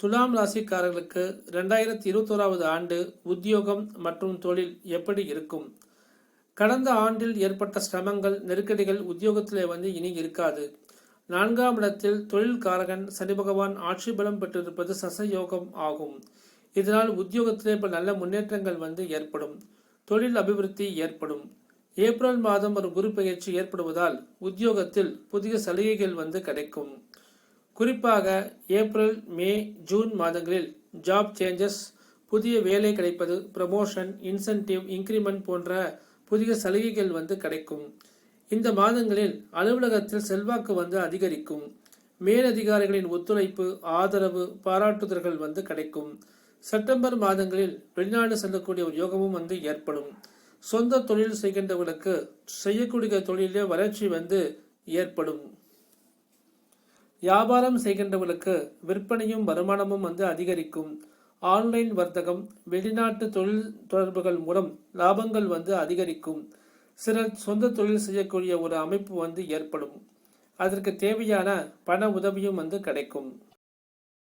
துலாம் ராசிக்காரர்களுக்கு ரெண்டாயிரத்தி இருபத்தோராவது ஆண்டு உத்தியோகம் மற்றும் தொழில் எப்படி இருக்கும்? கடந்த ஆண்டில் ஏற்பட்ட சிரமங்கள் நெருக்கடிகள் உத்தியோகத்திலே வந்து இனி இருக்காது. நான்காம் இடத்தில் தொழில்காரகன் சனி பகவான் ஆட்சி பலம் பெற்றிருப்பது சசயோகம் ஆகும். இதனால் உத்தியோகத்திலே இப்போ நல்ல முன்னேற்றங்கள் வந்து ஏற்படும். தொழில் அபிவிருத்தி ஏற்படும். ஏப்ரல் மாதம் ஒரு குரு பயிற்சி ஏற்படுவதால் உத்தியோகத்தில் புதிய சலுகைகள் வந்து கிடைக்கும். குறிப்பாக ஏப்ரல் மே ஜூன் மாதங்களில் ஜாப் சேஞ்சஸ் புதிய வேலை கிடைப்பது ப்ரமோஷன் இன்சென்டிவ் இன்க்ரிமெண்ட் போன்ற புதிய சலுகைகள் வந்து கிடைக்கும். இந்த மாதங்களில் அலுவலகத்தில் செல்வாக்கு வந்து அதிகரிக்கும். மேலதிகாரிகளின் ஒத்துழைப்பு ஆதரவு பாராட்டுதல்கள் வந்து கிடைக்கும். செப்டம்பர் மாதங்களில் வெளிநாடு செல்லக்கூடிய ஒரு யோகமும் வந்து ஏற்படும். சொந்த தொழில் செய்கின்றவர்களுக்கு செய்யக்கூடிய தொழிலே வளர்ச்சி வந்து ஏற்படும். வியாபாரம் செய்கின்றவர்களுக்கு விற்பனையும் வருமானமும் வந்து அதிகரிக்கும். ஆன்லைன் வர்த்தகம் வெளிநாட்டு தொழில் தொடர்புகள் மூலம் லாபங்கள் வந்து அதிகரிக்கும். சிலர் சொந்த தொழில் செய்யக்கூடிய ஒரு அமைப்பு வந்து ஏற்படும். அதற்கு தேவையான பண உதவியும் வந்து கிடைக்கும்.